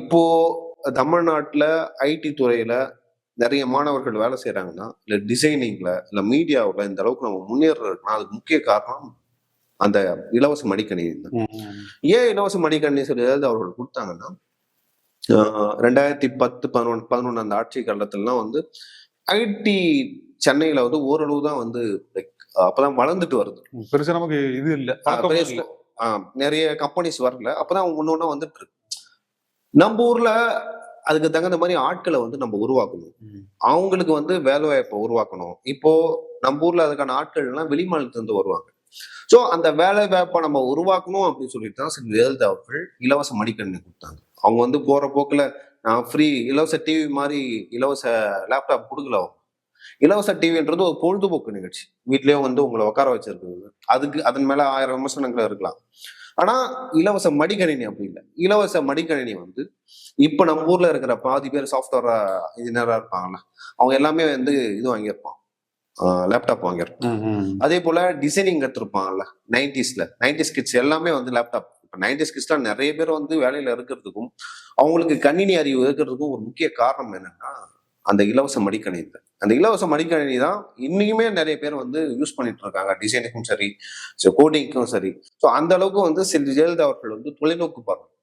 இப்போ தமிழ்நாட்டுல ஐடி துறையில நிறைய மாணவர்கள் வேலை செய்யறாங்கன்னா இல்ல டிசைனிங்ல இல்ல மீடியாவுல இந்த அளவுக்கு நம்ம முன்னேறதுக்குன்னா அதுக்கு முக்கிய காரணம் அந்த இலவச மடிக்கணினி தான் ஏன் இலவச மடிக்கணினி சொல்லி அவர்கள் கொடுத்தாங்கன்னா ஆஹ் ரெண்டாயிரத்தி பத்து பதினொன்று பதினொன்று அந்த ஆட்சி காலத்துலலாம் வந்து ஐடி சென்னையில வந்து ஓரளவு தான் வந்து அப்பதான் வளர்ந்துட்டு வருது. பெருசா நமக்கு இது இல்ல நிறைய கம்பெனிஸ் வரல. அப்பதான் ஒண்ணு ஒண்ணா வந்துட்டு இருக்கு. நம்ம ஊர்ல அதுக்கு தகுந்த மாதிரி ஆட்களை வந்து நம்ம உருவாக்கணும். அவங்களுக்கு வந்து வேலை வாய்ப்பை உருவாக்கணும். இப்போ நம்ம ஊர்ல அதுக்கான ஆட்கள் எல்லாம் வெளிமாநிலத்துல இருந்து வருவாங்க. சோ அந்த வேலை வாய்ப்பை நம்ம உருவாக்கணும் அப்படின்னு சொல்லிட்டு தான் சில ஜெயலலிதா அவர்கள் இலவச மடிக்கணினி கொடுத்தாங்க. அவங்க வந்து போற போக்குல நான் ஃப்ரீ இலவச டிவி மாதிரி இலவச லேப்டாப் கொடுக்கல அவங்க. இலவச டிவின்றது ஒரு பொழுதுபோக்கு நிகழ்ச்சி. வீட்லயும் வந்து உங்களை உட்கார வச்சிருக்குது அதுக்கு அதன் மேல ஆயிரம் விமர்சனங்கள் இருக்கலாம். ஆனா இலவச மடிக்கணினி அப்படி இல்லை. இலவச மடிக்கணினி வந்து இப்ப நம்ம ஊர்ல இருக்கிற பாதி பேர் சாஃப்ட்வேர் இன்ஜினியரா இருப்பாங்கல்ல. அவங்க எல்லாமே வந்து இது வாங்கியிருப்பான் லேப்டாப் வாங்கியிருப்பான். அதே போல டிசைனிங் கற்றுருப்பாங்கல்ல நைன்டிஸ்ல நைன்டிஸ் கிட்ஸ் எல்லாமே வந்து லேப்டாப் இப்போ நைன்டிஸ் கிட்ஸ்லாம் நிறைய பேர் வந்து வேலையில இருக்கிறதுக்கும் அவங்களுக்கு கணினி அறிவு இருக்கிறதுக்கும் ஒரு முக்கிய காரணம் என்னன்னா அந்த இலவச மடிக்கணினி. அந்த இலவச மடிக்கணினி தான் இன்னைக்குமே நிறைய பேர் வந்து யூஸ் பண்ணிட்டு இருக்காங்க. டிசைனுக்கும் சரி கோடிங்க்கும் சரி. ஸோ அந்த அளவுக்கு வந்து சில ஜெயலலிதா அவர்கள் வந்து தொலைநோக்கு பார்க்கணும்